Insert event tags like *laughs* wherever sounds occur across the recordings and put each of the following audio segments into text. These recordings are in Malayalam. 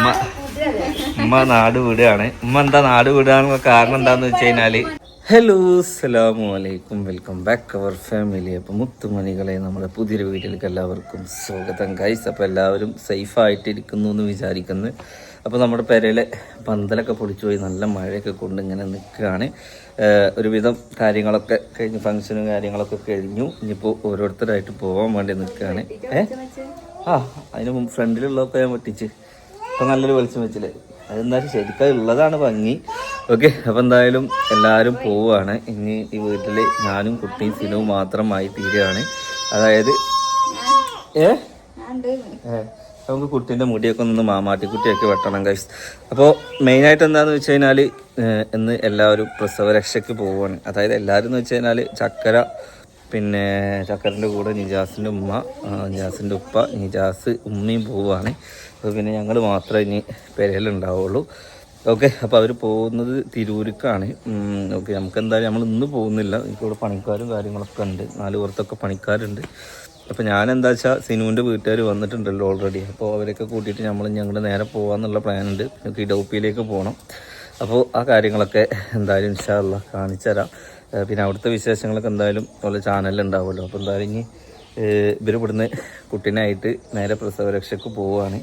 ഉമ്മ. ഉമ്മ നാട് വിടുകയാണ്. ഉമ്മ എന്താ നാട് വിടുകയാണെന്ന് കാരണം എന്താന്ന് വെച്ച് കഴിഞ്ഞാൽ ഹലോ അസ്സലാമു അലൈക്കും. Welcome back our family. അപ്പോൾ മുത്തുമണികളെ നമ്മുടെ പുതിയൊരു വീട്ടിലേക്ക് എല്ലാവർക്കും സ്വാഗതം. ഗൈസ് അപ്പോൾ എല്ലാവരും സേഫായിട്ടിരിക്കുന്നു എന്ന് വിചാരിക്കുന്നു. അപ്പോൾ നമ്മുടെ പെരയിലെ പന്തലൊക്കെ പൊളിച്ചു പോയി. നല്ല മഴയൊക്കെ കൊണ്ട് ഇങ്ങനെ നിൽക്കുകയാണ്. ഒരുവിധം കാര്യങ്ങളൊക്കെ കഴിഞ്ഞ് ഫങ്ഷനും കാര്യങ്ങളൊക്കെ കഴിഞ്ഞു. ഇനിയിപ്പോൾ ഓരോരുത്തരായിട്ട് പോകാൻ വേണ്ടി നിൽക്കുകയാണ്. ഏ ആ അതിന് ഫ്രണ്ടിലുള്ളതൊക്കെ ഞാൻ വെട്ടിച്ച്. ഇപ്പം നല്ലൊരു വെളിച്ചം വെച്ചില്ലേ? അതെന്തായാലും ശരിക്കും ഉള്ളതാണ് ഭംഗി. ഓക്കെ അപ്പം എന്തായാലും എല്ലാവരും പോവുകയാണ്. ഇനി ഈ വീട്ടിൽ ഞാനും കുട്ടിയും സിനുവും മാത്രമായി തീരുകയാണ്. അതായത് ഏ? നമുക്ക് കുട്ടീന്റെ മുടിയൊക്കെ ഒന്ന് മാമാട്ടി കുട്ടിയൊക്കെ വെട്ടണം കഴിച്ച് അപ്പോൾ മെയിനായിട്ട് എന്താണെന്ന് വെച്ച് കഴിഞ്ഞാൽ ഇന്ന് എല്ലാവരും പ്രസവരക്ഷയ്ക്ക് പോവുകയാണ്. അതായത് എല്ലാവരും എന്ന് വെച്ച് കഴിഞ്ഞാൽ ചക്കര പിന്നെ ചക്കരന്റെ കൂടെ നിജാസിന്റെ ഉമ്മ നിജാസിന്റെ ഉപ്പ നിജാസ് ഉമ്മയും പോവുകയാണ്. അപ്പോൾ പിന്നെ ഞങ്ങൾ മാത്രമേ ഇനി പെരയിലുണ്ടാവുള്ളൂ ഓക്കെ അപ്പോൾ അവർ പോകുന്നത് തിരൂരിക്കാണ് ഓക്കെ നമുക്ക് എന്തായാലും നമ്മൾ ഇന്ന് പോകുന്നില്ല. എനിക്കിവിടെ പണിക്കാരും കാര്യങ്ങളൊക്കെ ഉണ്ട്. നാല് പുറത്തൊക്കെ പണിക്കാരുണ്ട്. അപ്പോൾ ഞാൻ എന്താ വെച്ചാൽ സിനുവിന്റെ വീട്ടുകാർ വന്നിട്ടുണ്ടല്ലോ ഓൾറെഡി അപ്പോൾ അവരൊക്കെ കൂട്ടിയിട്ട് നമ്മൾ ഞങ്ങൾ നേരെ പോകാമെന്നുള്ള ഉണ്ട്. നമുക്ക് ഇടൗപ്പിയിലേക്ക് പോകണം അപ്പോൾ ആ കാര്യങ്ങളൊക്കെ എന്തായാലും ഇൻഷാല്ല കാണിച്ചു തരാം. പിന്നെ അവിടുത്തെ വിശേഷങ്ങളൊക്കെ എന്തായാലും ഉള്ള ചാനലിൽ ഉണ്ടാവുമല്ലോ. അപ്പോൾ എന്തായാലും ഇനി ഇവർ ഇവിടുന്ന് കുട്ടീനായിട്ട് നേരെ പ്രസവരക്ഷയ്ക്ക് പോവുകയാണ്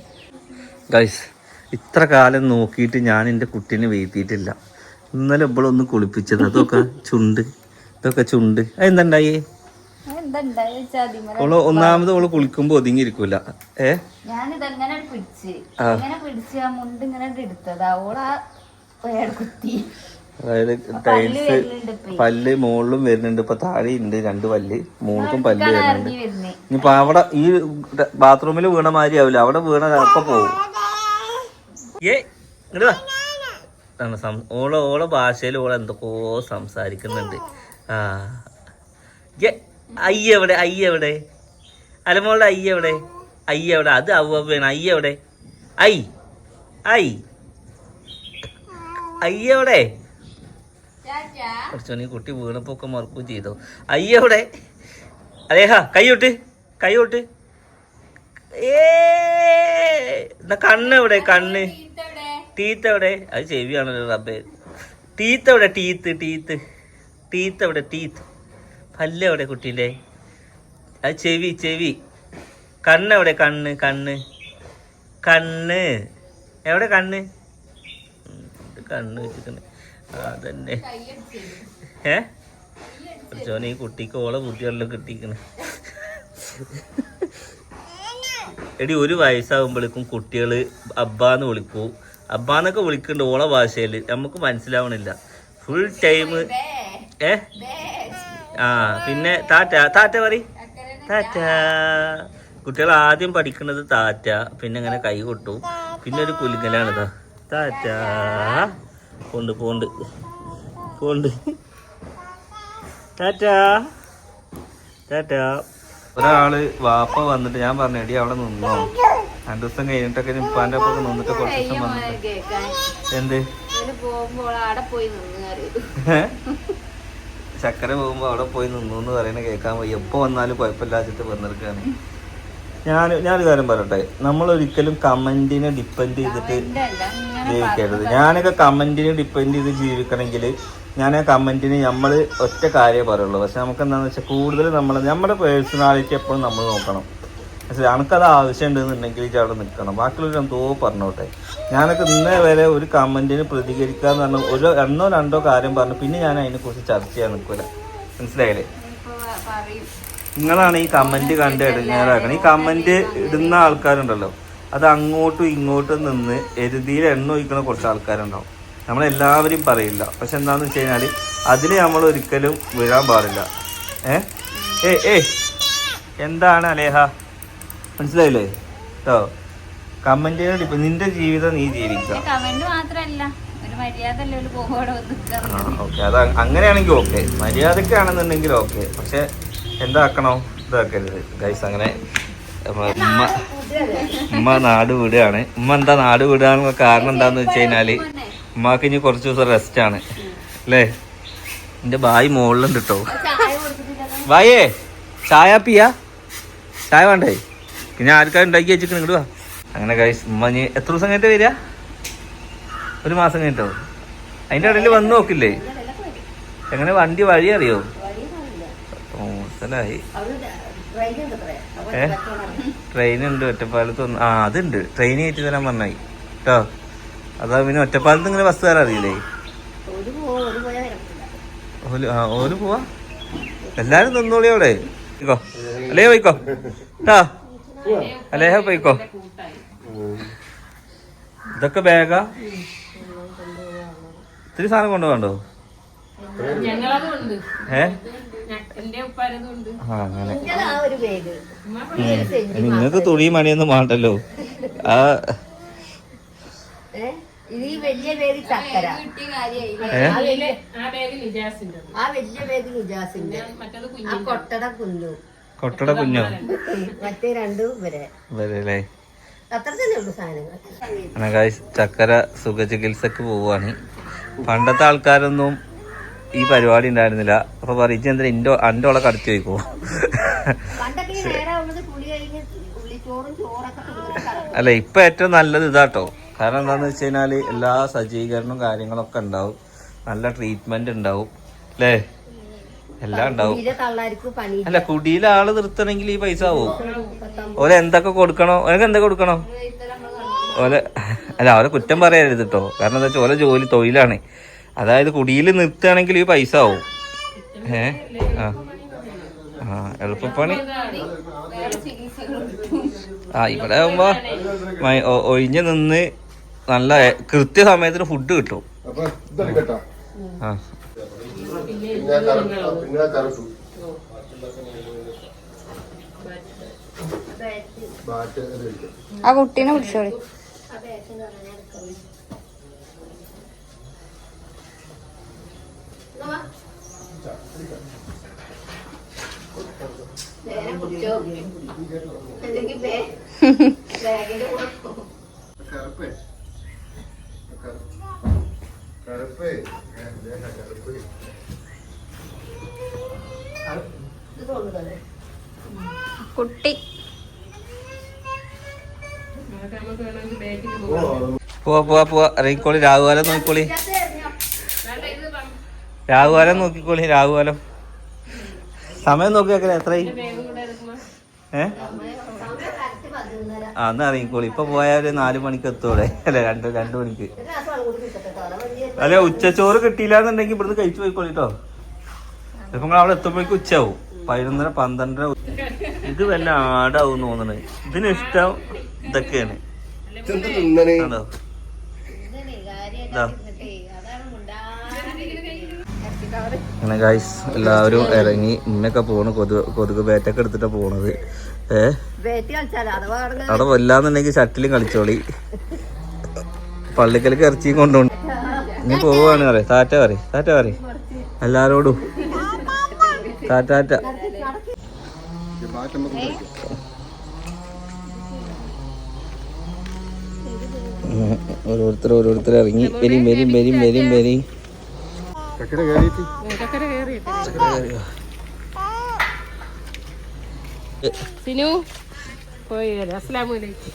ഗൈസ് ഇത്ര കാലം നോക്കിയിട്ട് ഞാൻ എന്റെ കുട്ടീനെ വീഴ്ത്തിയിട്ടില്ല. ഇന്നലെ ഇവളൊന്ന് കുളിപ്പിച്ചത്. അതൊക്കെ ചുണ്ട്. ഇതൊക്കെ ചുണ്ട്. അതെന്തായി ഓൾ ഒന്നാമത് ഓൾ കുളിക്കുമ്പോ ഒതുങ്ങിയിരിക്കൂല. ഏ? ഞാനിതങ്ങനെ പിടിച്ച്. ഇങ്ങനെ പിടിച്ച് ആ മുണ്ട് ഇങ്ങനെ എടുത്തതാ. ഓളാ വേട് കുത്തി. അതായത് ടൈൽസ്. പല്ല് മുകളിലും വരുന്നുണ്ട്. ഇപ്പൊ താഴെ ഉണ്ട് രണ്ട് പല്ല്. മുകൾക്കും പല്ല് വരുന്നുണ്ട്. ഇനിയിപ്പൊ അവിടെ ഈ ബാത്റൂമിൽ വീണ മാതിരി ആവില്ല അവിടെ വീണ അപ്പൊ പോവും. ഏ ഇങ്ങട് വാ. ആണ് സം- ഓള ഓള ഭാഷയിൽ ഓള എന്തൊക്കെയോ സംസാരിക്കുന്നുണ്ട്. ആ. ഏ അയ്യ എവിടെ അയ്യ എവിടെ? അലമോളുടെ അയ്യ എവിടെ? അയ്യ എവിടെ? അത് അവ്വയാണ് അയ്യ എവിടെ? Eye eye. അയ്യ എവിടെ? കുറച്ചോണി കുട്ടി വീണപ്പോ ഒക്കെ മറക്കുകയും ചെയ്തോ. അയ്യ എവിടെ? അതേഹ കൈയോട്ട് കൈയോട്ട് ഏ എന്നാ കണ്ണ് എവിടെ? കണ്ണ്. ടീത്ത് എവിടെ അത് ചെവിയാണല്ലോ റബ്ബേ? ടീത്ത് എവിടെ ടീത്ത് ടീത്ത്. ടീത്ത് എവിടെ ടീത്ത്. പല്ല് എവിടെ കുട്ടീന്റെ അത് ചെവി ചെവി. കണ്ണ് എവിടെ കണ്ണ് കണ്ണ്. കണ്ണ്. എവിടെ കണ്ണ്? കണ്ണ് വെച്ചിട്ടുണ്ട്. അതന്നെ. ഏ? കുറച്ചോനെ ഈ കുട്ടിക്ക് ഓളെ ബുദ്ധികളിലും കിട്ടിക്കണ് എടി ഒരു വയസ്സാകുമ്പോഴേക്കും കുട്ടികൾ അബ്ബാന്ന് വിളിക്കൂ. അബ്ബാന്നൊക്കെ വിളിക്കുന്നുണ്ട് ഓളെ ഭാഷയിൽ നമുക്ക് മനസ്സിലാവണില്ല. ഫുൾ ടൈം ഏ? ആ പിന്നെ താറ്റ. താറ്റ പറ താറ്റ. കുട്ടികൾ ആദ്യം പഠിക്കുന്നത് താറ്റ. പിന്നെ അങ്ങനെ കൈ കൊട്ടു. പിന്നെ ഒരു കുലുങ്ങലാണിതാ. താറ്റ. പോണ്ട് പോണ്ട്. പോണ്ട്. ടാറ്റ ടാറ്റ ഒരാൾ വാപ്പ വന്നിട്ട് ഞാൻ പറഞ്ഞു എടി അവിടെ നിന്നോ? രണ്ടു ദിവസം കഴിഞ്ഞിട്ടൊക്കെ ഉപ്പാന്റെ ഒപ്പം നിന്നിട്ട് കുറച്ച് ദിവസം വന്നിട്ട്. എന്ത്? ചക്കര പോകുമ്പോ അവിടെ പോയി നിന്നു എന്ന് പറയുന്നത് കേൾക്കാൻ പോയി എപ്പോ വന്നാലും കുഴപ്പമില്ലാച്ചിട്ട് വന്നിരിക്കാണ് ഞാൻ ഞാനൊരു കാര്യം പറയട്ടെ. നമ്മൾ ഒരിക്കലും കമന്റിനെ ഡിപ്പെൻഡ് ചെയ്തിട്ട് ജീവിക്കരുത്. ഞാനൊക്കെ കമന്റിനെ ഡിപ്പെൻഡ് ചെയ്ത് ജീവിക്കണമെങ്കിൽ ഞാൻ ആ കമന്റിന് നമ്മൾ ഒറ്റ കാര്യമേ പറയുള്ളൂ. പക്ഷെ നമുക്ക് എന്താണെന്ന് വെച്ചാൽ കൂടുതൽ നമ്മൾ നമ്മുടെ പേഴ്സണാലിറ്റി എപ്പോഴും നമ്മൾ നോക്കണം. പക്ഷെ എനിക്കത് ആവശ്യമുണ്ടെന്നുണ്ടെങ്കിൽ ഇജ്ജ് അവിടെ നിൽക്കണം. ബാക്കിയുള്ളവർ എന്തോ പറഞ്ഞോട്ടെ. ഞാനൊക്കെ ഇന്നേ വരെ ഒരു കമന്റിന് പ്രതികരിക്കുക എന്ന് പറഞ്ഞാൽ ഒരു എണ്ണോ രണ്ടോ കാര്യം പറഞ്ഞു. പിന്നെ ഞാൻ അതിനെക്കുറിച്ച് ചർച്ച ചെയ്യാൻ നിൽക്കില്ല മനസ്സിലായില്ലേ? നിങ്ങളാണ് ഈ കമന്റ് കണ്ട് ഇടങ്ങേറാക്കണം. ഈ കമന്റ് ഇടുന്ന ആൾക്കാരുണ്ടല്ലോ. അത് അങ്ങോട്ടും ഇങ്ങോട്ടും നിന്ന് എരുതിയിൽ എണ്ണ ഒഴിക്കുന്ന കുറച്ച് ആൾക്കാരുണ്ടാവും. നമ്മളെല്ലാവരും പറയില്ല. പക്ഷെ എന്താന്ന് വെച്ച് കഴിഞ്ഞാൽ അതിൽ നമ്മൾ ഒരിക്കലും വീഴാൻ പാടില്ല. ഏ? ഏ എന്താണ് അലേഹ? മനസ്സിലായില്ലേ? കേട്ടോ കമന്റ് ഇപ്പൊ നിന്റെ ജീവിതം നീ കമന്റ് മാത്രല്ല. ഓക്കെ. അത് അങ്ങനെയാണെങ്കിൽ ഓക്കെ. മര്യാദക്കാണെന്നുണ്ടെങ്കിൽ ഓക്കെ. പക്ഷെ എന്താക്കണോ? ഇതാക്കരുത്. ഗൈസ് അങ്ങനെ ഉമ്മ ഉമ്മ നാട് വിടുകയാണ്. ഉമ്മ എന്താ നാട് വിടാനുള്ള കാരണം എന്താന്ന് വെച്ച് കഴിഞ്ഞാൽ ഉമ്മാക്ക് ഇനി കുറച്ച് ദിവസം റെസ്റ്റ് ആണ്. അല്ലേ? എന്റെ ബായി മുകളിലുണ്ട് കേട്ടോ ബായേ ചായ പിയ ചായ വേണ്ടേ? പിന്നെ ആൾക്കാർ ഉണ്ടാക്കി വെച്ചിട്ട് ഇങ്ങോട്ട് വാ. അങ്ങനെ കഴിച്ച് ഇനി എത്ര ദിവസം കഴിഞ്ഞിട്ട് വരിക? ഒരു മാസം കഴിഞ്ഞിട്ടോ? അതിന്റെ ഇടയിൽ വന്ന് നോക്കില്ലേ? എങ്ങനെ വണ്ടി വഴി അറിയോ? സ്ഥലമായി ഏ? ട്രെയിൻ ഉണ്ട് ഒറ്റപ്പാലത്ത് ഒന്ന് ആ അതുണ്ട്. ട്രെയിൻ കയറ്റി തരാൻ പറഞ്ഞായി. കേട്ടോ അതാ പിന്നെ ഒറ്റപ്പാലത്ത് ഇങ്ങനെ ബസ് കയറാൻ അറിയില്ലേ? ഓൽ പോവാ? എല്ലാരും നിന്നോളി അവിടെ. അല്ലേ പോയിക്കോ. കേട്ടോ അലേഹ പോയിക്കോ. ഇതൊക്കെ ബാഗാ ഇത്തിരി സാധനം കൊണ്ടുപോകണ്ടോ ഏ? അങ്ങനെ. ആ ഒരു പേര് നിങ്ങൾക്ക് തുണി മണിയൊന്നും വേണ്ടല്ലോ. ആ. ഈ വലിയ പേര് ചക്കര. ആ വലിയ ആ ബാഗ് നിജാസിന്റെ ആ വലിയ പേര് നിജാസിന്റെ മറ്റേത് ആ കുഞ്ഞു കൊട്ടട കുന്നു. കൊട്ടട കുഞ്ഞോ? മറ്റേ രണ്ടും വരെ വരല്ലേ അത്ര തന്നെ ഉള്ളു സാധനങ്ങൾ. അങ്ങനെ ഗായ്സ് ചക്കര സുഖചികിത്സക്ക് പോവാണ് പണ്ടത്തെ ആൾക്കാരൊന്നും ഈ പരിപാടി ഉണ്ടായിരുന്നില്ല. അപ്പൊ പറയിച്ച് എന്താ ഇന്റെ അന്റെ കടത്തി വയ്ക്കോ. അല്ല ഇപ്പൊ ഏറ്റവും നല്ലത് ഇതാട്ടോ. കാരണം എന്താന്ന് വെച്ച് കഴിഞ്ഞാൽ എല്ലാ സജ്ജീകരണവും കാര്യങ്ങളൊക്കെ ഉണ്ടാവും. നല്ല ട്രീറ്റ്മെന്റ് ഉണ്ടാവും. അല്ലേ? എല്ലാം ഉണ്ടാവും. കുടിയിലെ തള്ളാർക്ക് പണി അല്ല കുടിയിലെ ആൾ നിർത്തണമെങ്കിൽ ഈ പൈസ ആവും? ഓലെ എന്തൊക്കെ കൊടുക്കണോ? ഓനക്ക് എന്തൊക്കെ കൊടുക്കണോ? ഓലെ അല്ല അവരെ കുറ്റം പറയരുത് കേട്ടോ കാരണം എന്താ വെച്ചാൽ ഓലെ ജോലി തൊഴിലാണ്. അതായത് കുടിയിൽ നിർത്തുകയാണെങ്കിൽ ഈ പൈസ ആവും. ഏ? ആ. ആ എളുപ്പപ്പണി. ആ ഇവിടെ ആകുമ്പോ മ- ഒഴിഞ്ഞ് നിന്ന് നല്ല കൃത്യസമയത്തിന് ഫുഡ് കിട്ടും. ആ പിന്നെ പിന്നെ കറുപ്പ് ബാറ്റ് ആ കുട്ടീനെ വിളിച്ചോളി കറുപ്പേ. കറുപ്പേ. കറുപ്പ് ഇത് തോന്നുന്നത് കുട്ടി. പോവാ പോവാ പോവാ. ഇറങ്ങിക്കോളി രാഹുകാലം നോക്കിക്കോളി. രാഹുകാലം നോക്കിക്കോളി രാഹുകാലം സമയം നോക്കി വെക്കണേ എത്രയായി? ഏ? ആ എന്നാ ഇറങ്ങിക്കോളി. ഇപ്പൊ പോയാൽ ഒരു നാല് മണിക്ക് എത്തോടെ അല്ലെ രണ്ട് രണ്ട് മണിക്ക്. അല്ലെ ഉച്ചച്ചോറ് കിട്ടിയില്ല എന്നുണ്ടെങ്കിൽ ഇവിടുന്ന് കഴിച്ചു പോയിക്കോളി കേട്ടോ ചിലപ്പോ നിങ്ങൾ അവിടെ എത്തുമ്പോഴേക്കും ഉച്ചയാവും. പതിനൊന്നര പന്ത്രണ്ടര ഇത് വല്ല ആടാവും തോന്നണേ. ഇതിന് ഇഷ്ടം ഇതൊക്കെയാണ്. അങ്ങനെ ഗായ്സ് എല്ലാവരും ഇറങ്ങി ഇന്നൊക്കെ പോണ്. കൊതുക് കൊതുക് ബേറ്റൊക്കെ എടുത്തിട്ടാ പോണത്. ഏ? അവിടെ അവിടെ വല്ലാന്നുണ്ടെങ്കിൽ ഷട്ടിലും കളിച്ചോളി. പള്ളിക്കലക്ക് ഇറച്ചിയും കൊണ്ടുപോണ്ട് ഇനി പോവാണ് പറയും. താറ്റ പറയും. താറ്റ പറയും. എല്ലാരോടും. താറ്റാറ്റ ബാറ്റ് നമുക്ക് കഴിക്കാം. ഉം. ഓരോരുത്തർ ഓരോരുത്തർ ഇറങ്ങി. വരും വരും വരും വരും വരും. സിനു പോയി വരാം. അസ്സലാമു അലൈക്കും.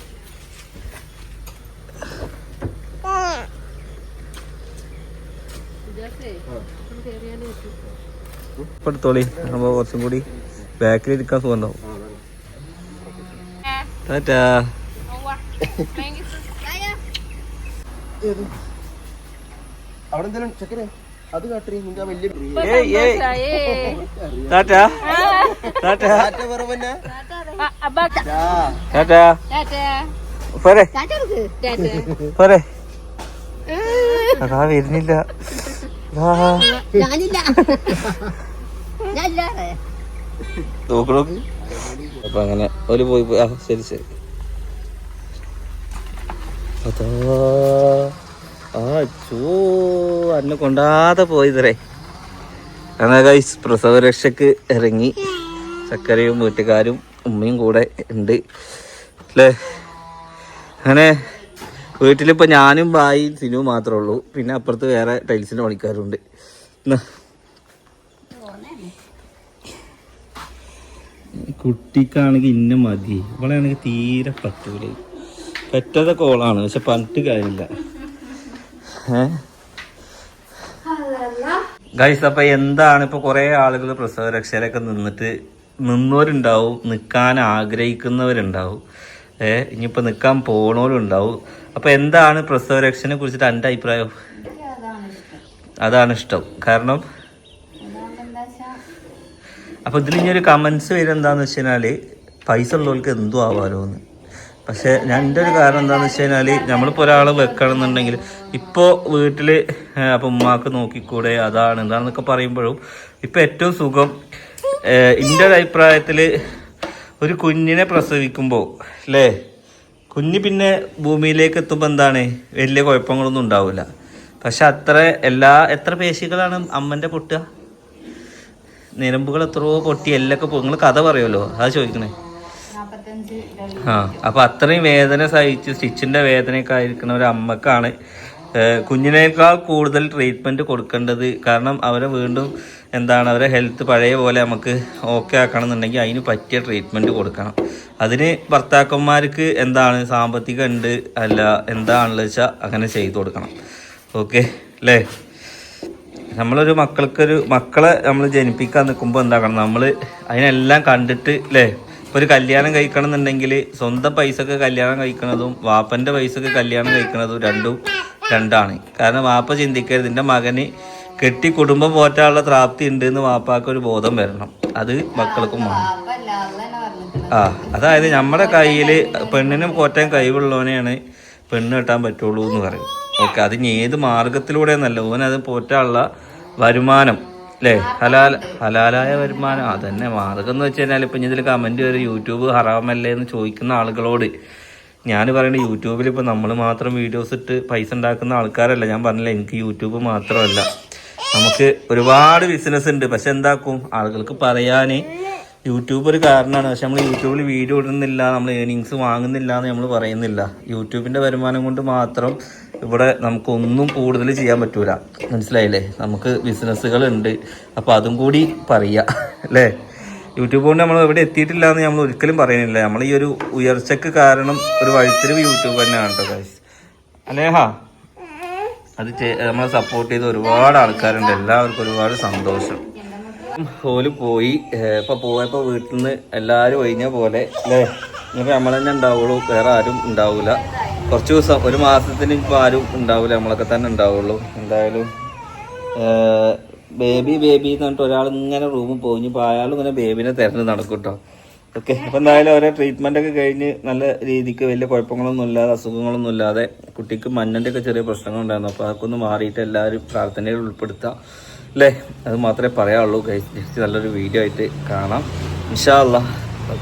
ഇപ്പൊ എടുത്തോളി. നമ്മ കുറച്ചും കൂടി ബാക്കിൽ ഇരിക്കാൻ സുഖം ഉണ്ടാവും ടാറ്റാ. അവിടെ എന്തെങ്കിലും അത് കാട്ടി നിന്റെ വലിയ ഏയ് ടാറ്റാ. ടാറ്റാ. ടാറ്റാ ടാറ്റാ. പോരെ. പോരെ. അതാ വരുന്നില്ല. ഞാനില്ല. നോക്ക് നോക്ക് അപ്പൊ അങ്ങനെ ഒരു പോയി പോയി. ആ ശരി ശരി. അതാ. ആ ചോ അന്നെ കൊണ്ടാതെ പോയതരേ എന്നാ ഗൈസ് പ്രസവരക്ഷക്ക് ഇറങ്ങി. ചക്കരയും വീട്ടുകാരും ഉമ്മയും കൂടെ ഉണ്ട്. അല്ലേ അങ്ങനെ വീട്ടിലിപ്പോൾ ഞാനും ബായി സിനു മാത്രമേ ഉള്ളൂ. പിന്നെ അപ്പുറത്ത് വേറെ ടൈൽസിന്റെ പണിക്കാരുണ്ട്. കുട്ടിക്കാണെങ്കിൽ ഇന്ന മതി. ഇവളാണെങ്കിൽ തീരെ പറ്റൂല. പറ്റാത്ത കോളാണ് പക്ഷെ പറഞ്ഞിട്ട് കാര്യമില്ല. ഗൈസ് അപ്പൊ എന്താണ് ഇപ്പൊ കുറെ ആളുകൾ പ്രസവ രക്ഷയിലൊക്കെ നിന്നിട്ട് നിന്നവരുണ്ടാവും നിൽക്കാൻ ആഗ്രഹിക്കുന്നവരുണ്ടാവും. ഏ ഇനിയിപ്പോ നിൽക്കാൻ പോണവരുണ്ടാവും അപ്പൊ എന്താണ് പ്രസവ രക്ഷനെ കുറിച്ചിട്ട് എന്റെ അഭിപ്രായം? അതാണ് ഇഷ്ടം. കാരണം അപ്പൊ ഇതിൽ ഇനി ഒരു കമന്റ്സ് വരും എന്താന്ന് വെച്ച് കഴിഞ്ഞാൽ പൈസ ഉള്ളവർക്ക് എന്തു ആവാലോ എന്ന് പക്ഷെ ഞാൻ എന്റെ ഒരു കാരണം എന്താണെന്ന് വെച്ച് കഴിഞ്ഞാൽ നമ്മളിപ്പോൾ ഒരാളെ വെക്കണം എന്നുണ്ടെങ്കിൽ ഇപ്പോൾ വീട്ടിൽ അപ്പം ഉമ്മാക്ക് നോക്കിക്കൂടെ അതാണ് എന്താണെന്നൊക്കെ പറയുമ്പോഴും ഇപ്പം ഏറ്റവും സുഖം എന്റെ ഒരു അഭിപ്രായത്തിൽ ഒരു കുഞ്ഞിനെ പ്രസവിക്കുമ്പോൾ അല്ലേ കുഞ്ഞ് പിന്നെ ഭൂമിയിലേക്ക് എത്തുമ്പോൾ എന്താണ്? വലിയ കുഴപ്പങ്ങളൊന്നും ഉണ്ടാവില്ല. പക്ഷെ അത്ര എല്ലാ എത്ര പേശികളാണ് അമ്മന്റെ പൊട്ടുക? നിരമ്പുകൾ എത്രയോ പൊട്ടി എല്ലൊക്കെ നിങ്ങൾ കഥ പറയുമല്ലോ? അത് ചോദിക്കണേ. ആ അപ്പൊ അത്രയും വേദന സഹിച്ച് സ്റ്റിച്ചിന്റെ വേദനയൊക്കെ ആയിരിക്കുന്ന ഒരു അമ്മക്കാണ് കുഞ്ഞിനേക്കാൾ കൂടുതൽ ട്രീറ്റ്മെന്റ് കൊടുക്കേണ്ടത്. കാരണം അവരെ വീണ്ടും എന്താണ് അവരെ ഹെൽത്ത് പഴയ പോലെ നമുക്ക് ഓക്കെ ആക്കണം എന്നുണ്ടെങ്കിൽ അതിന് പറ്റിയ ട്രീറ്റ്മെന്റ് കൊടുക്കണം. അതിന് ഭർത്താക്കന്മാർക്ക് എന്താണ് സാമ്പത്തികം ഉണ്ട് അല്ല എന്താണെന്ന് വെച്ചാൽ അങ്ങനെ ചെയ്തു കൊടുക്കണം. ഓക്കെ അല്ലേ നമ്മളൊരു മക്കൾക്കൊരു മക്കളെ നമ്മൾ ജനിപ്പിക്കാൻ നിൽക്കുമ്പോൾ എന്താക്കണം? നമ്മൾ അതിനെല്ലാം കണ്ടിട്ട് അല്ലേ ഇപ്പോൾ ഒരു കല്യാണം കഴിക്കണം എന്നുണ്ടെങ്കിൽ സ്വന്തം പൈസക്ക് കല്യാണം കഴിക്കണതും വാപ്പന്റെ പൈസക്ക് കല്യാണം കഴിക്കണതും രണ്ടും രണ്ടാണ്. കാരണം വാപ്പ ചിന്തിക്കരുത്. എന്റെ മകന് കെട്ടി കുടുംബം പോറ്റാനുള്ള പ്രാപ്തി ഉണ്ട് എന്ന് വാപ്പാക്ക് ഒരു ബോധം വരണം. അത് മക്കൾക്കും വേണം. ആ അതായത് നമ്മുടെ കയ്യിൽ പെണ്ണിനെ പോറ്റാൻ കഴിവുള്ളവനെയാണ് പെണ്ണ് കെട്ടാൻ പറ്റുള്ളൂ എന്ന് പറയും ഓക്കെ അത് ഇനി ഏത് മാർഗത്തിലൂടെ എന്നല്ല ഓൻ അത് പോറ്റാനുള്ള വരുമാനം അല്ലേ? ഹലാൽ ഹലാലായ വരുമാനം. അതന്നെ മാർഗം എന്ന് വെച്ച് കഴിഞ്ഞാൽ ഇപ്പം ഇതിൽ കമന്റ് വരും യൂട്യൂബ് ഹറാമല്ലേ? എന്ന് ചോദിക്കുന്ന ആളുകളോട്. ഞാൻ പറയുന്നത് യൂട്യൂബിൽ ഇപ്പം നമ്മൾ മാത്രം വീഡിയോസ് ഇട്ട് പൈസ ഉണ്ടാക്കുന്ന ആൾക്കാരല്ല. ഞാൻ പറഞ്ഞില്ല എനിക്ക് യൂട്യൂബ് മാത്രമല്ല. നമുക്ക് ഒരുപാട് ബിസിനസ് ഉണ്ട്. പക്ഷെ എന്താക്കും? ആളുകൾക്ക് പറയാൻ യൂട്യൂബ് ഒരു കാരണമാണ്. പക്ഷെ നമ്മൾ യൂട്യൂബിൽ വീഡിയോ ഇടുന്നില്ല നമ്മൾ ഏണിങ്സ് വാങ്ങുന്നില്ല എന്ന് നമ്മൾ പറയുന്നില്ല. യൂട്യൂബിന്റെ വരുമാനം കൊണ്ട് മാത്രം ഇവിടെ നമുക്കൊന്നും കൂടുതൽ ചെയ്യാൻ പറ്റൂല. മനസ്സിലായില്ലേ? നമുക്ക് ബിസിനസ്സുകളുണ്ട് അപ്പോൾ അതും കൂടി പറയുക *laughs* അല്ലേ? യൂട്യൂബ് കൊണ്ട് നമ്മൾ എവിടെ എത്തിയിട്ടില്ല എന്ന് നമ്മൾ ഒരിക്കലും പറയുന്നില്ല. നമ്മൾ ഈ ഒരു ഉയർച്ചക്ക് കാരണം ഒരു വഴിത്തിരിവ് യൂട്യൂബ് തന്നെയാണ് കേട്ടോ. അല്ലേഹാ അത് നമ്മളെ സപ്പോർട്ട് ചെയ്ത ഒരുപാട് ആൾക്കാരുണ്ട്. എല്ലാവർക്കും ഒരുപാട് സന്തോഷം. ഓൽ പോയി ഇപ്പൊ പോയപ്പോ വീട്ടിൽ നിന്ന് എല്ലാരും ഒഴിഞ്ഞ പോലെ അല്ലേ ഇനിയിപ്പോ നമ്മൾ തന്നെ ഉണ്ടാവുള്ളൂ വേറെ ആരും ഉണ്ടാവൂല. കുറച്ച് ദിവസം ഒരു മാസത്തിന് ഇപ്പൊ ആരും ഉണ്ടാവൂല നമ്മളൊക്കെ തന്നെ ഉണ്ടാവുള്ളൂ. എന്തായാലും ബേബി ബേബി എന്ന് പറഞ്ഞിട്ട് ഒരാൾ ഇങ്ങനെ റൂമിൽ പോയി ഇപ്പൊ അയാൾ ഇങ്ങനെ ബേബിനെ തിരഞ്ഞ് നടക്കും കേട്ടോ ഓക്കെ അപ്പൊ എന്തായാലും അവരെ ട്രീറ്റ്മെന്റ് ഒക്കെ കഴിഞ്ഞ് നല്ല രീതിക്ക് വലിയ കുഴപ്പങ്ങളൊന്നും ഇല്ലാതെ അസുഖങ്ങളൊന്നും ഇല്ലാതെ കുട്ടിക്ക് മഞ്ഞന്റെ ഒക്കെ ചെറിയ പ്രശ്നങ്ങളുണ്ടായിരുന്നു. അപ്പൊ അതൊക്കെ ഒന്ന് മാറിയിട്ട് എല്ലാവരും പ്രാർത്ഥനയിൽ ഉൾപ്പെടുത്താം. അല്ലേ അത് മാത്രമേ പറയാനുള്ളൂ. നല്ലൊരു വീഡിയോ ആയിട്ട് കാണാം. ഇൻഷാ ബൈ